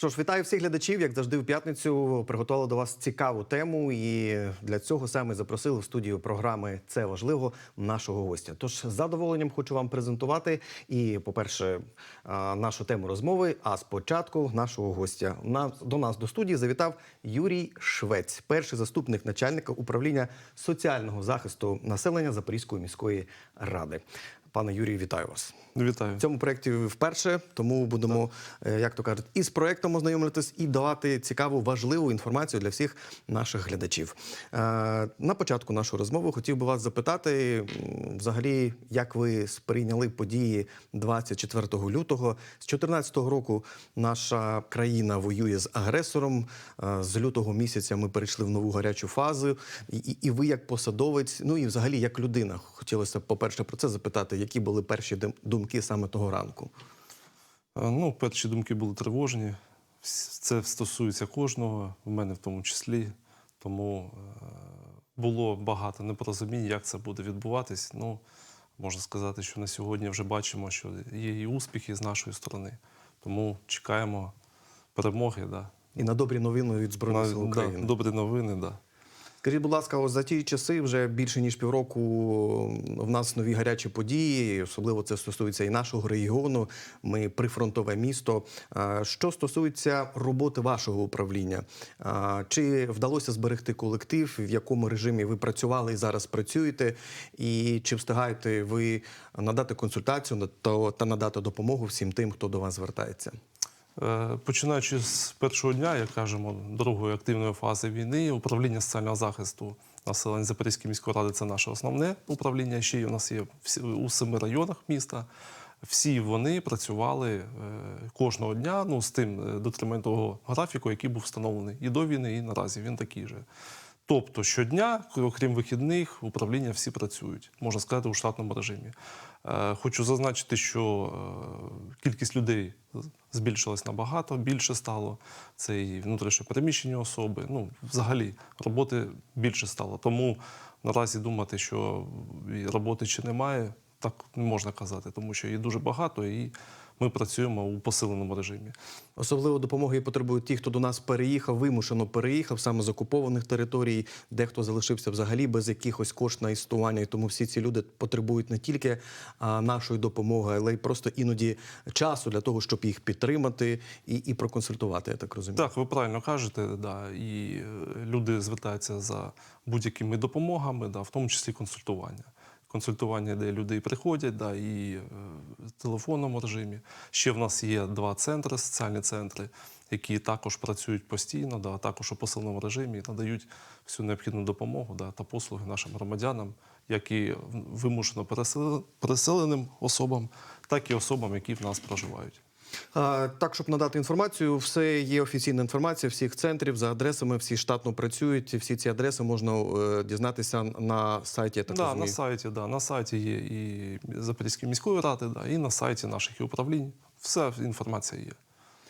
Що ж, вітаю всіх глядачів. Як завжди, в п'ятницю приготували до вас цікаву тему, і для цього саме запросили в студію програми Це важливо нашого гостя. Тож з задоволенням хочу вам презентувати і, по-перше, нашу тему розмови. А спочатку нашого гостя до нас до студії завітав Юрій Швець, перший заступник начальника управління соціального захисту населення Запорізької міської ради. Пане Юрію, вітаю вас. Вітаю. В цьому проєкті вперше, тому будемо, е, як то кажуть, і з проєктом ознайомитись, і давати цікаву, важливу інформацію для всіх наших глядачів. Е, На початку нашої розмови хотів би вас запитати, взагалі, як ви сприйняли події 24 лютого. З 2014 року наша країна воює з агресором. Е, З лютого місяця ми перейшли в нову гарячу фазу. І, і- ви, як посадовець, ну і взагалі як людина, хотілося б, по-перше, про це запитати, які були перші дум- думки саме того ранку. Е, Ну, перші думки були тривожні. Це стосується кожного, в мене в тому числі. Тому е, було багато непорозумінь, як це буде відбуватись. Ну, можна сказати, що на сьогодні вже бачимо, що є і успіхи з нашої сторони. Тому чекаємо перемоги. Да. І на добрі новини від Збройних сил да, України. добрі новини, да. Скажіть, будь ласка, ось за ті часи вже більше ніж півроку в нас нові гарячі події. Особливо це стосується і нашого регіону. Ми прифронтове місто. Що стосується роботи вашого управління, чи вдалося зберегти колектив? В якому режимі ви працювали і зараз працюєте? І чи встигаєте ви надати консультацію та- надати допомогу всім тим, хто до вас звертається? Е, Починаючи з першого дня, як кажемо, другої активної фази війни, управління соціального захисту населення Запорізької міської ради це наше основне управління. Ще й у нас є у семи районах міста. Всі вони працювали е, кожного дня ну, з тим дотримання того графіку, який був встановлений і до війни, і наразі він такий же. Тобто щодня, окрім вихідних, управління всі працюють, можна сказати, у штатному режимі. Е, Хочу зазначити, що е, кількість людей збільшилась набагато, більше стало. Це і внутрішньо переміщені особи. Ну, взагалі, роботи більше стало. Тому наразі думати, що роботи чи немає, так не можна казати, тому що її дуже багато, і ми працюємо у посиленому режимі. Особливо допомоги потребують ті, хто до нас переїхав, вимушено переїхав саме з окупованих територій, дехто залишився взагалі без якихось кошт на існування. І тому всі ці люди потребують не тільки нашої допомоги, але й просто іноді часу для того, щоб їх підтримати і, і проконсультувати. Я так розумію. Так, ви правильно кажете, да, і е, люди звертаються за будь-якими допомогами, да, в тому числі консультування. Консультування, де люди приходять, да, і е, в телефонному режимі. Ще в нас є два центри, соціальні центри, які також працюють постійно, да, також у посиленому режимі надають всю необхідну допомогу да, та послуги нашим громадянам, як і вимушено пересел- переселеним особам, так і особам, які в нас проживають. Так, щоб надати інформацію, все є офіційна інформація всіх центрів за адресами, всі штатно працюють. Всі ці адреси можна е, дізнатися на сайті. Я так да, розумію. на сайті, да, на сайті є і Запорізької міської ради, да, і на сайті наших управлінь. Вся інформація є.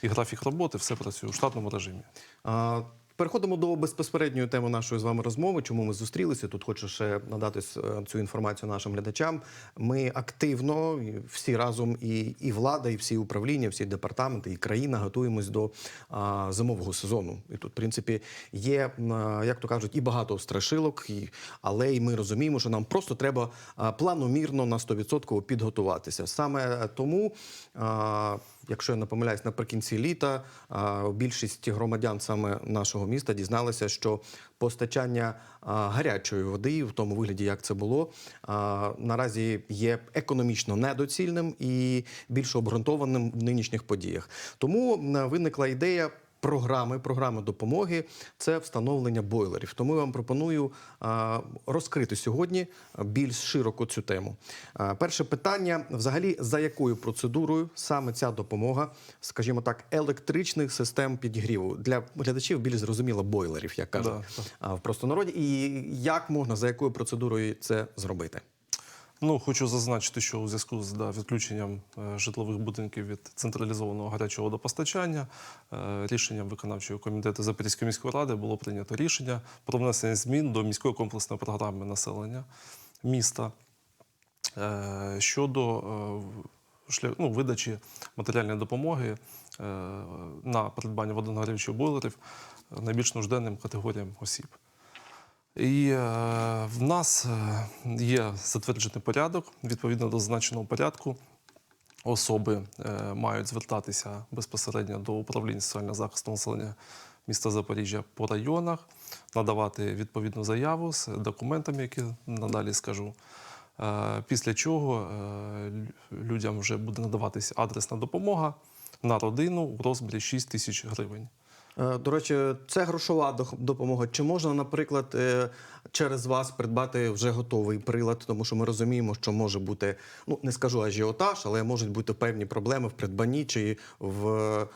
І графік роботи, все працює у штатному режимі. А, Переходимо до безпосередньої теми нашої з вами розмови. Чому ми зустрілися? Тут хочу ще надати е, цю інформацію нашим глядачам. Ми активно всі разом, і, і влада, і всі управління, всі департаменти, і країна готуємось до а, зимового сезону. І тут, в принципі, є, а, як то кажуть, і багато страшилок, і, але і ми розуміємо, що нам просто треба планомірно на 100% підготуватися. Саме тому. А, Якщо я не помиляюсь, наприкінці літа більшість громадян саме нашого міста дізналися, що постачання гарячої води в тому вигляді, як це було, наразі є економічно недоцільним і більш обґрунтованим в нинішніх подіях. Тому виникла ідея. Програми, програми допомоги це встановлення бойлерів. Тому я вам пропоную розкрити сьогодні більш широко цю тему. Перше питання: взагалі, за якою процедурою саме ця допомога, скажімо так, електричних систем підігріву для глядачів більш зрозуміло бойлерів, як кажуть Да, в простонароді, і як можна за якою процедурою це зробити? Ну, хочу зазначити, що у зв'язку з да, відключенням е, житлових будинків від централізованого гарячого водопостачання е, рішенням виконавчого комітету Запорізької міської ради було прийнято рішення про внесення змін до міської комплексної програми населення міста е, щодо ну, видачі матеріальної допомоги на придбання водонагрівчих бойлерів найбільш нужденним категоріям осіб. І е, в нас е, є затверджений порядок. Відповідно до зазначеного порядку, особи е, мають звертатися безпосередньо до управління соціального захисту населення міста Запоріжжя по районах, надавати відповідну заяву з документами, які надалі скажу. Після чого людям вже буде надаватися адресна допомога на родину у розмірі 6 тисяч гривень. Е, До речі, це грошова допомога. Чи можна, наприклад, е, через вас придбати вже готовий прилад? Тому що ми розуміємо, що може бути, ну не скажу ажіотаж, але можуть бути певні проблеми в придбанні чи в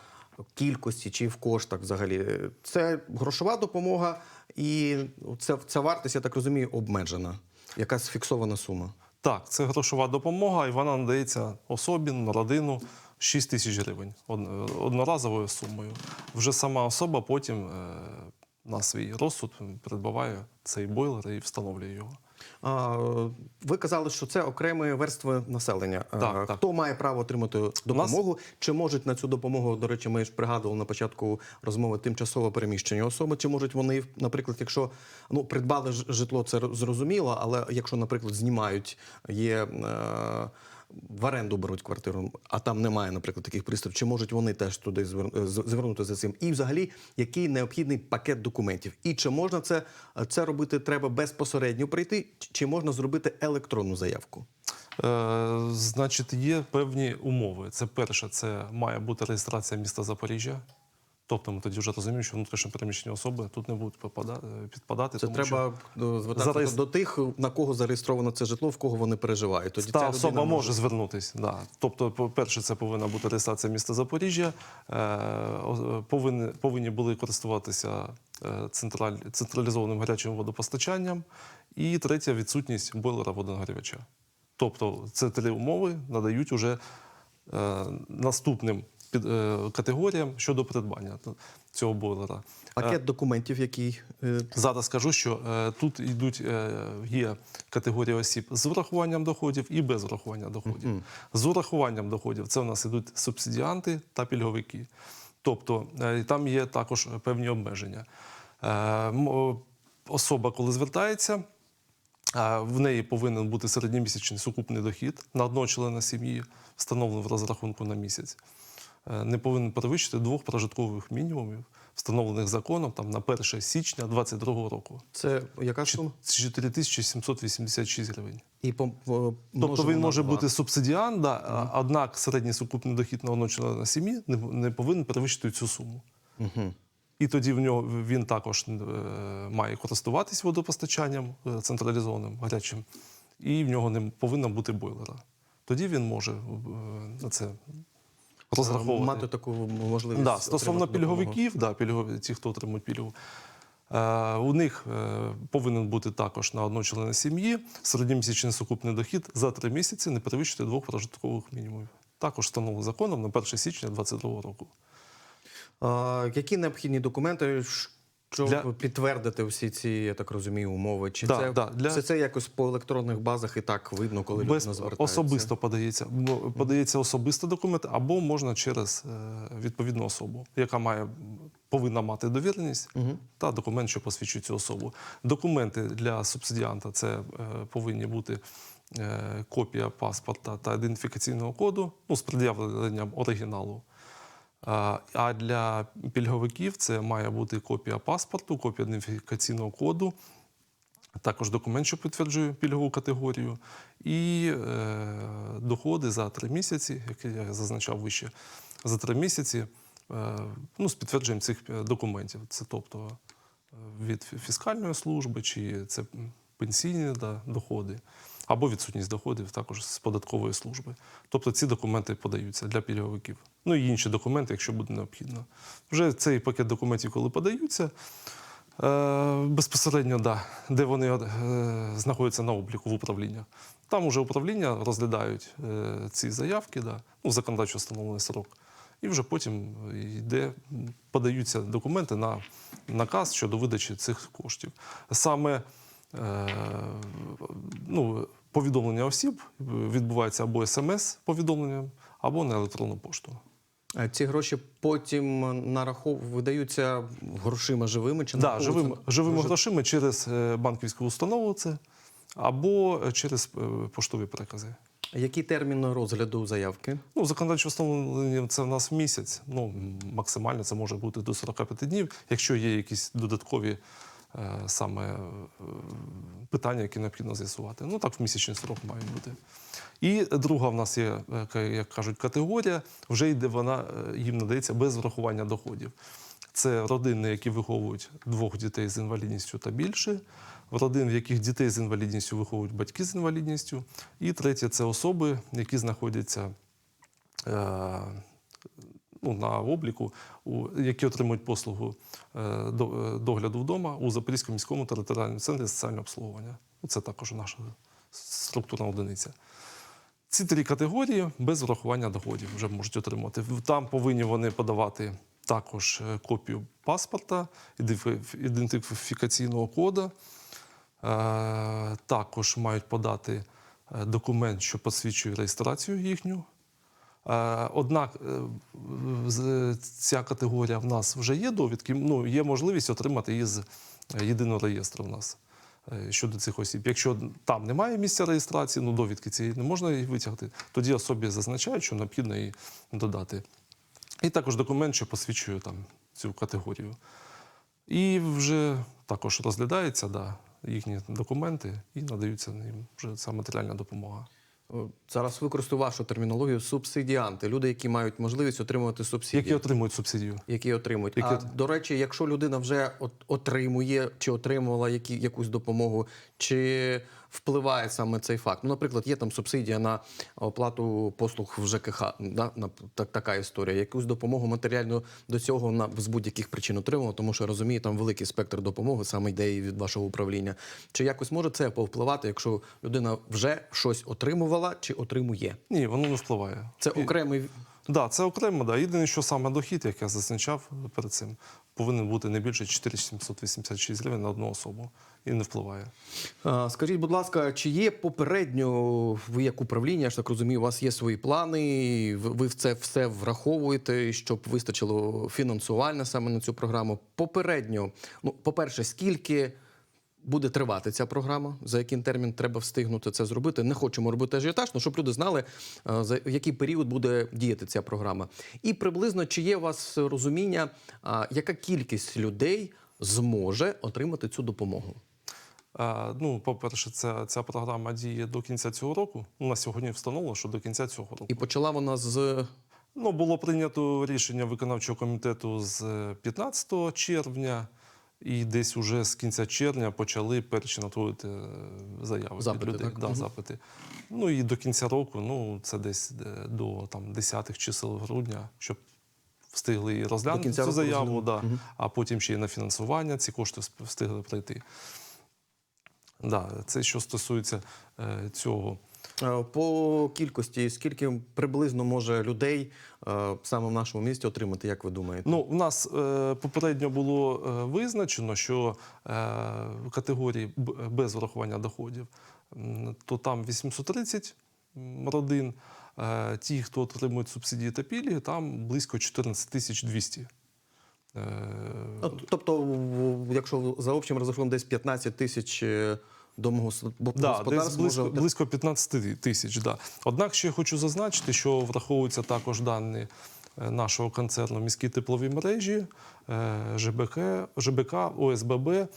кількості, чи в коштах взагалі. Це грошова допомога, і це, ця вартість, я так розумію, обмежена. Якась фіксована сума. Так, це грошова допомога, і вона надається особі на родину 6 тисяч гривень од- одноразовою сумою. Вже сама особа потім е, на свій розсуд придбаває цей бойлер і встановлює його. А, ви казали, що це окремі верстви населення. Е, Так, так. Хто має право отримати допомогу? Чи можуть на цю допомогу, до речі, ми ж пригадували на початку розмови тимчасово переміщені особи? Чи можуть вони, наприклад, якщо ну придбали житло, це зрозуміло, але якщо, наприклад, знімають, є е, в оренду беруть квартиру, а там немає, наприклад, таких пристроїв, чи можуть вони теж туди е, звернути за цим? І взагалі, який необхідний пакет документів? І чи можна це, це робити треба безпосередньо прийти, чи можна зробити електронну заявку? Е, значить, є певні умови. Це перше, це має бути реєстрація міста Запоріжжя. Тобто ми тоді вже розуміємо, що внутрішньо переміщені особи тут не будуть попада- підпадати. Це тому треба е, звертатися Зареєстр- до тих, на кого зареєстровано це житло, в кого вони переживають. Тоді Та ця особа людина може звернутися. Да. Тобто, по-перше, це повинна бути реєстрація міста Запоріжжя. Е, повинні, повинні були користуватися е, централь, централізованим гарячим водопостачанням. І третя відсутність бойлера водонагрівача. Тобто, це три умови надають уже е, наступним під, е, категоріям щодо придбання цього бойлера. Пакет документів, який е, Зараз скажу, що е, тут йдуть е, є категорія осіб з урахуванням доходів і без урахування доходів. З урахуванням доходів це у нас ідуть субсидіанти та пільговики. Тобто е, там є також певні обмеження. Е, особа, коли звертається, В неї повинен бути середньомісячний сукупний дохід на одного члена сім'ї, встановлений в розрахунку на місяць. Е, Не повинен перевищити двох прожиткових мінімумів, встановлених законом там, на 1 січня 2022 року. це яка сума? Це 4786 гривень. І по, по- Тобто він може два. бути субсидіант, да, а- однак середній сукупний дохід на одного члена сім'ї не, не повинен перевищити цю суму. І тоді в нього він також е, має користуватись водопостачанням е, централізованим гарячим, і в нього не повинно бути бойлера. Тоді він може е, на це розраховувати. мати таку можливість. Да, стосовно пільговиків, да, пільгові, ті, хто отримують пільгу, е, у них е, повинен бути також на одного члена сім'ї середньомісячний сукупний дохід за три місяці не перевищити двох прожиткових мінімумів. Також встановлено законом на 1 січня 2022 року. Які необхідні документи, щоб Для- підтвердити всі ці, я так розумію, умови? Чи Да, це, да, для- це, це якось по електронних базах і так видно, коли Без, людина звертається? особисто подається. Подається особисто документ, або можна через е, відповідну особу, яка має повинна мати довіреність та документ, що посвідчує цю особу. Документи для субсидіанта це е, повинні бути е, копія паспорта та ідентифікаційного коду, ну, з пред'явленням оригіналу. А для пільговиків це має бути копія паспорту, копія ідентифікаційного коду, також документ, що підтверджує пільгову категорію, і е, доходи за три місяці, як я зазначав вище, за три місяці е, ну, з підтвердженням цих е, документів. Це тобто від фіскальної служби, чи це пенсійні да, доходи, або відсутність доходів також з податкової служби. Тобто ці документи подаються для пільговиків. Ну і інші документи, якщо буде необхідно. Вже цей пакет документів, коли подаються, Е, Безпосередньо, да, де вони е, знаходяться на обліку в управліннях. Там уже управління розглядають е, ці заявки, да, ну, законодавчо встановлений срок. І вже потім йде, подаються документи на наказ щодо видачі цих коштів. Саме ну, повідомлення осіб відбувається або смс-повідомленням, або на електронну пошту. Е, Ці гроші потім нарахов... видаються грошима живими чи Да, живими, живими Дуже- грошима через е, банківську установу це або е, через е, поштові перекази. Який термін розгляду заявки? Ну, законодавчо встановлення це в нас місяць. Ну, максимально це може бути до 45 днів, якщо є якісь додаткові е, саме е, питання, які необхідно з'ясувати. Ну так в місячний срок мають бути. І друга в нас є, е, як кажуть, категорія, вже йде вона, е, їм надається без врахування доходів. Це родини, які виховують двох дітей з інвалідністю та більше, родин, в яких дітей з інвалідністю виховують батьки з інвалідністю. І третє це особи, які знаходяться е, ну, на обліку, у, які отримують послугу е, е, догляду вдома у Запорізькому міському територіальному центрі соціального обслуговування. Це також наша структурна одиниця. Ці три категорії без врахування доходів вже можуть отримати. Там повинні вони подавати також е, копію паспорта, ідентифікаційного коду. Також мають подати документ, що посвідчує реєстрацію їхню. Е, Однак е, ця категорія в нас вже є довідки. Ну, є можливість отримати її з е, єдиного реєстру в нас щодо цих осіб. Якщо там немає місця реєстрації, ну довідки цієї не можна її витягти, тоді особі зазначають, що необхідно її додати. І також документ, що посвідчує там цю категорію. І вже також розглядається да, їхні документи і надаються їм вже ця матеріальна допомога. Зараз використаю вашу термінологію субсидіанти, люди, які мають можливість отримувати субсидії. Які отримують субсидію? які отримують. Які А до речі, якщо людина вже от, отримує чи отримувала які, якусь допомогу, чи впливає саме цей факт? Ну, наприклад, є там субсидія на оплату послуг в ЖКХ, да? на, так, така історія. Якусь допомогу матеріальну до цього на з будь-яких причин отримувала, тому що розумію, там великий спектр допомоги, саме йде і від вашого управління. Чи якось може це повпливати, якщо людина вже щось отримувала чи отримує? Ні, воно не впливає. Це окремий Да, це окремо, да. Єдине, що саме дохід, як я зазначав перед цим, повинен бути не більше 4786 гривень на одну особу і не впливає. А, Скажіть, будь ласка, чи є попередньо ви як управління, я ж так розумію, у вас є свої плани, ви в це все враховуєте, щоб вистачило фінансування саме на цю програму? Попередньо, ну, по-перше, скільки буде тривати ця програма, за який термін треба встигнути це зробити? Не хочемо робити ажіотаж, ну, щоб люди знали, за який період буде діяти ця програма. І приблизно чи є у вас розуміння, яка кількість людей зможе отримати цю допомогу? Ну, по-перше, ця, ця програма діє до кінця цього року. Ну, на сьогодні встановлено, що до кінця цього року. І почала вона з Ну, було прийнято рішення виконавчого комітету з е, 15 червня, і десь уже з кінця червня почали перші надходити е, заяви Запити, від людей. так? Да, Мгм. запити. Ну і до кінця року, ну це десь е, до там, 10-х чисел грудня, щоб встигли і розглянути цю заяву, да, а потім ще й на фінансування ці кошти встигли прийти. Да, це що стосується е, цього. Е, по кількості, скільки приблизно може людей саме в нашому місті отримати, як ви думаєте? Ну у нас е, попередньо було е, визначено, що категорії без врахування доходів, то там 830 родин. Ті, хто отримують субсидії та пільги, там близько 14 тисяч 200. Тобто, якщо за общим розрахунком десь 15 тисяч. 000 домогосподарств да, десь близько, може... близько 15 тисяч. Да. Однак ще хочу зазначити, що враховуються також дані е, нашого концерну міські теплові мережі, е, ЖБК, ЖБК ОСББ е,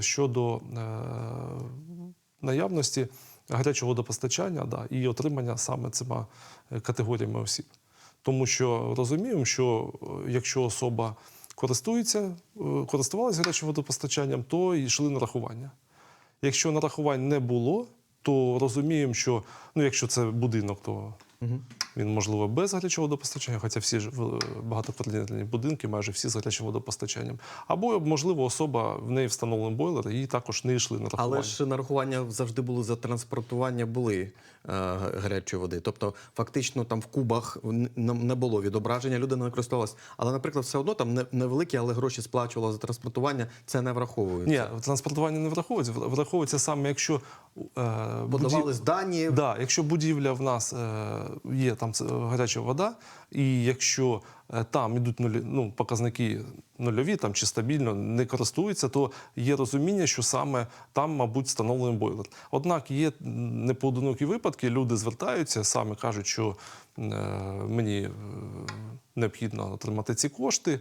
щодо наявності гарячого водопостачання да, і отримання саме цими категоріями осіб. Тому що розуміємо, що якщо особа користується, користувалася гарячим водопостачанням, то йшли нарахування. Якщо нарахувань не було, то розуміємо, що ну, якщо це будинок, то він можливо без гарячого водопостачання, хоча всі ж в- багатоквартирні будинки майже всі з гарячим водопостачанням. Або, можливо, особа в неї встановлений бойлер, їй також не йшли нарахування. Але ж нарахування завжди були за транспортування були е, гарячої води. Тобто, фактично, там в кубах не було відображення, людина не користувалась. Але, наприклад, все одно там невеликі, але гроші сплачувала за транспортування. Це не враховується. Ні, транспортування не враховується. Враховується саме, якщо е, Подавались дані. Да, якщо будівля в нас е, є там гаряча вода, і якщо е, там ідуть нулі, ну, показники нульові там, чи стабільно не користуються, то є розуміння, що саме там, мабуть, встановлений бойлер. Однак є непоодинокі випадки, люди звертаються, саме кажуть, що е, мені е, необхідно отримати ці кошти.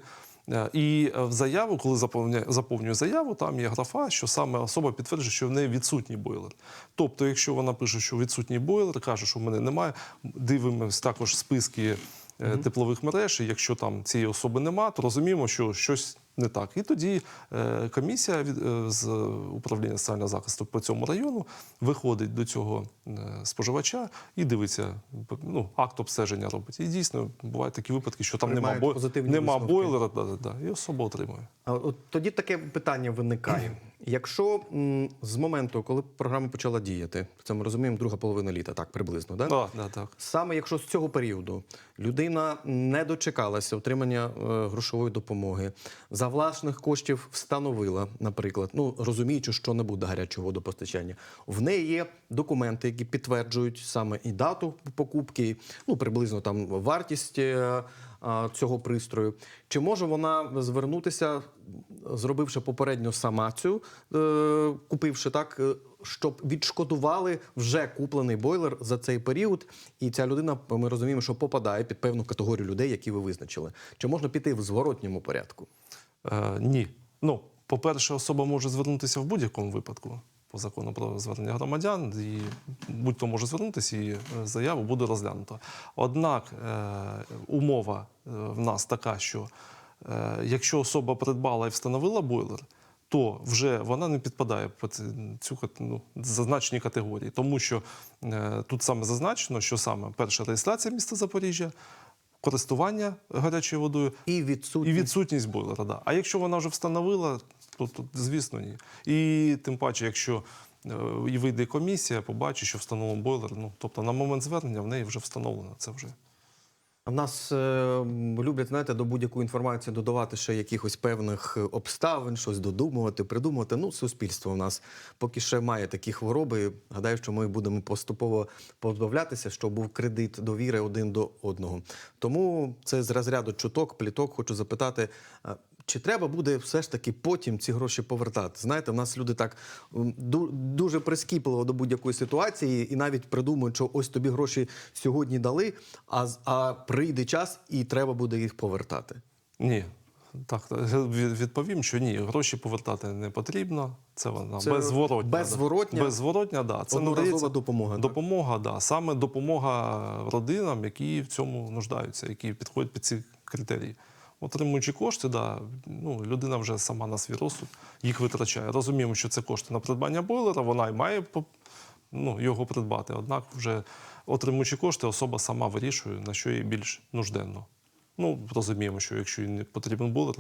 Е, І е, в заяву, коли заповнює, заповнює заяву, там є графа, що саме особа підтверджує, що в неї відсутній бойлер. Тобто, якщо вона пише, що відсутній бойлер, каже, що в мене немає, дивимось також списки е, теплових мереж. І якщо там цієї особи немає, то розуміємо, що щось не так. І тоді е, комісія від, е, з управління соціального захисту по цьому району виходить до цього е, споживача і дивиться, ну, акт обстеження робить. І дійсно бувають такі випадки, що там нема, Приймають нема бойлера, да, да, да, і особа отримує. А от тоді таке питання виникає. Якщо м, з моменту, коли програма почала діяти, це ми розуміємо, друга половина літа, так приблизно, да? Да, да, так. Саме якщо з цього періоду людина не дочекалася отримання е, грошової допомоги, за власних коштів встановила, наприклад, ну розуміючи, що не буде гарячого водопостачання, в неї є документи, які підтверджують саме і дату покупки, ну приблизно там вартість. е, Цього пристрою, чи може вона звернутися, зробивши попередньо сама цю, е, купивши так, е, щоб відшкодували вже куплений бойлер за цей період, і ця людина, ми розуміємо, що попадає під певну категорію людей, які ви визначили. Чи можна піти в зворотньому порядку? Е, ні. Ну, по-перше, особа може звернутися в будь-якому випадку по закону про звернення громадян, і будь-хто може звернутися, і е, заяву буде розглянуто. Однак е, умова в нас така, що якщо особа придбала і встановила бойлер, то вже вона не підпадає під цю ну, зазначені категорії, тому що е, тут саме зазначено, що саме перша реєстрація міста Запоріжжя, користування гарячою водою І відсутність. і відсутність бойлера, да. А якщо вона вже встановила, то, то звісно ні. І тим паче, якщо е, і вийде комісія, побачить, що встановлено бойлер. Ну тобто на момент звернення в неї вже встановлено це вже. В нас е, люблять знаєте, до будь-якої інформації додавати ще якихось певних е, обставин, щось додумувати, придумувати. Ну, суспільство в нас поки ще має такі хвороби. Гадаю, що ми будемо поступово позбавлятися, щоб був кредит довіри один до одного. Тому це з розряду чуток, пліток. Хочу запитати. Е, Чи треба буде все ж таки потім ці гроші повертати? Знаєте, в нас люди так ду- дуже прискіпливо до будь-якої ситуації і навіть придумують, що ось тобі гроші сьогодні дали, а, а прийде час і треба буде їх повертати. Ні. Так, відповім, що ні, гроші повертати не потрібно. Це вона Це беззворотня. да. беззворотня? Беззворотня, да. Це Одноразова надається допомога, так? Допомога, да. Саме допомога родинам, які в цьому нуждаються, які підходять під ці критерії. Отримуючи кошти, да, ну, людина вже сама на свій розсуд їх витрачає. Розуміємо, що це кошти на придбання бойлера, вона й має ну, його придбати. Однак, вже отримуючи кошти, особа сама вирішує, на що їй більш нужденно. Ну, розуміємо, що якщо їй не потрібен бойлер,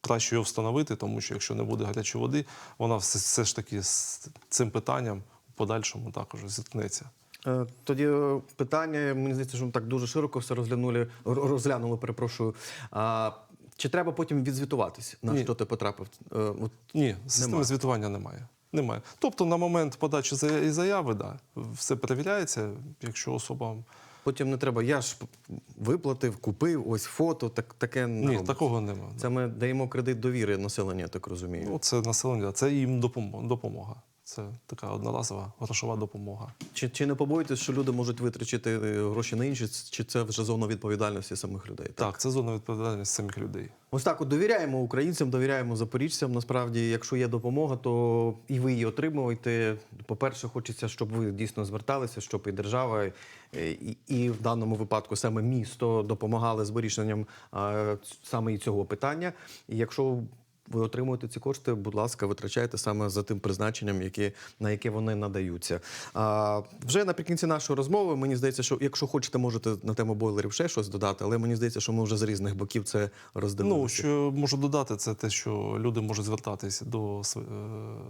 краще його встановити, тому що якщо не буде гарячої води, вона все, все ж таки з цим питанням в подальшому також зіткнеться. Е, Тоді е, питання, мені здається, що ми так дуже широко все розглянули, розглянули, перепрошую. А, чи треба потім відзвітуватись, на Ні. що ти потрапив? Е, От Ні, системи Нема. звітування немає. Немає. Тобто на момент подачі і заяви, да, все перевіряється, якщо особа. потім не треба. Я ж виплатив, купив, ось фото, так, таке не Ні, робиться. такого немає. Це ми даємо кредит довіри населення, я так розумію. Ну, це населення, це їм допомога. Це така одноразова грошова допомога. Чи, чи не побоїтесь, що люди можуть витрачити е, гроші на інші, чи це вже зона відповідальності самих людей? Так, це зона відповідальності самих людей. Ось так от довіряємо українцям, довіряємо запоріжцям. Насправді, якщо є допомога, то і ви її отримуєте. По-перше, хочеться, щоб ви дійсно зверталися, щоб і держава, е, і, і в даному випадку саме місто допомагали з вирішенням саме і цього питання. І якщо ви отримуєте ці кошти, будь ласка, витрачайте саме за тим призначенням, які, на яке вони надаються. А, вже наприкінці нашої розмови, мені здається, що якщо хочете, можете на тему бойлерів ще щось додати, але мені здається, що ми вже з різних боків це роздивилися. Ну, що можу додати, це те, що люди можуть звертатися до е,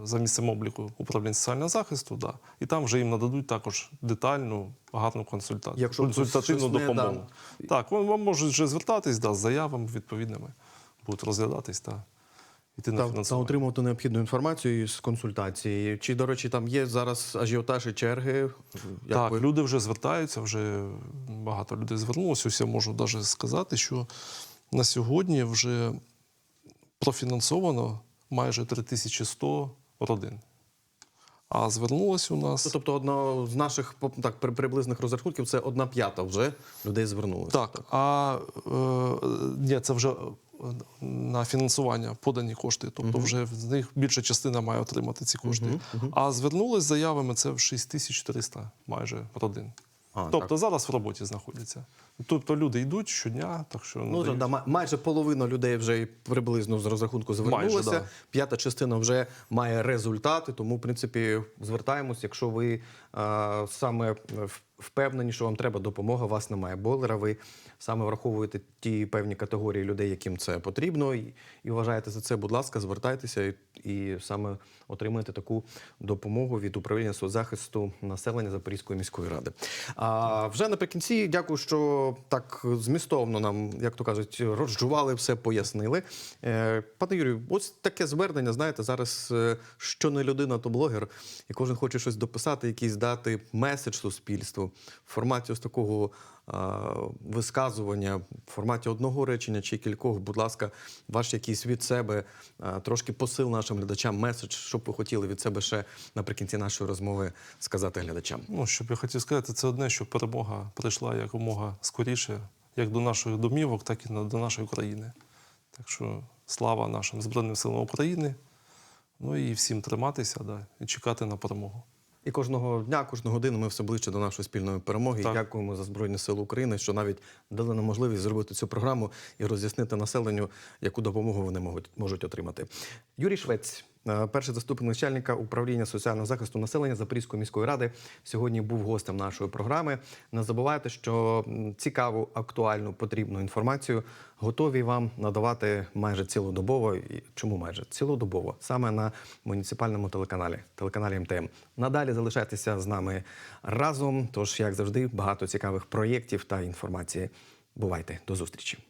за місцем обліку управління соціального захисту, да, і там вже їм нададуть також детальну, гарну консультацію, Якщо консультативну допомогу. Так, вам вам можуть вже звертатись да, з заявами відповідними, будуть розглядатись та йти на Та, та отримувати необхідну інформацію з консультації. Чи, до речі, там є зараз ажіотаж і черги? Як так, ви- люди вже звертаються, вже багато людей звернулося. Ось я можу навіть сказати, що на сьогодні вже профінансовано майже 3100 родин. А звернулося у нас. Тобто, одна з наших так, приблизних розрахунків це одна п'ята вже людей звернулося. Так, а е, ні, це вже на фінансування подані кошти. Тобто, вже з них більша частина має отримати ці кошти. А звернулись з заявами це в 6400 майже родин. А, тобто зараз в роботі знаходяться. Тобто люди йдуть щодня, так що Ну, дають. да, майже половина людей вже приблизно з розрахунку звернулася. Майже, да. П'ята частина вже має результати. Тому, в принципі, звертаємось, якщо ви а, саме впевнені, що вам треба допомога, вас немає бойлера. Ви саме враховуєте ті певні категорії людей, яким це потрібно, і, і вважаєте за це, будь ласка, звертайтеся і, і саме отримаєте таку допомогу від управління соцзахисту населення Запорізької міської ради. А вже наприкінці, дякую, що так змістовно нам, як то кажуть, розжували все, пояснили. Е, Пане Юрію, ось таке звернення. Знаєте, зараз е, що не людина, то блогер, і кожен хоче щось дописати, якийсь дати меседж суспільству в форматі ось такого висказування, в форматі одного речення чи кількох. Будь ласка, ваш якийсь від себе трошки посил нашим глядачам, меседж, що б ви хотіли від себе ще наприкінці нашої розмови сказати глядачам. Ну, що б я хотів сказати, це одне, щоб перемога прийшла якомога скоріше, як до наших домівок, так і до нашої країни. Так що слава нашим Збройним силам України. Ну і всім триматися да, і чекати на перемогу. І кожного дня, кожну годину ми все ближче до нашої спільної перемоги. Так. І дякуємо за Збройні Сили України, що навіть дали нам можливість зробити цю програму і роз'яснити населенню, яку допомогу вони можуть, можуть отримати. Юрій Швець, перший заступник начальника управління соціального захисту населення Запорізької міської ради, сьогодні був гостем нашої програми. Не забувайте, що цікаву, актуальну, потрібну інформацію готові вам надавати майже цілодобово. Чому майже цілодобово? Саме на муніципальному телеканалі, телеканалі МТМ. Надалі залишайтеся з нами разом. Тож, як завжди, багато цікавих проєктів та інформації. Бувайте до зустрічі.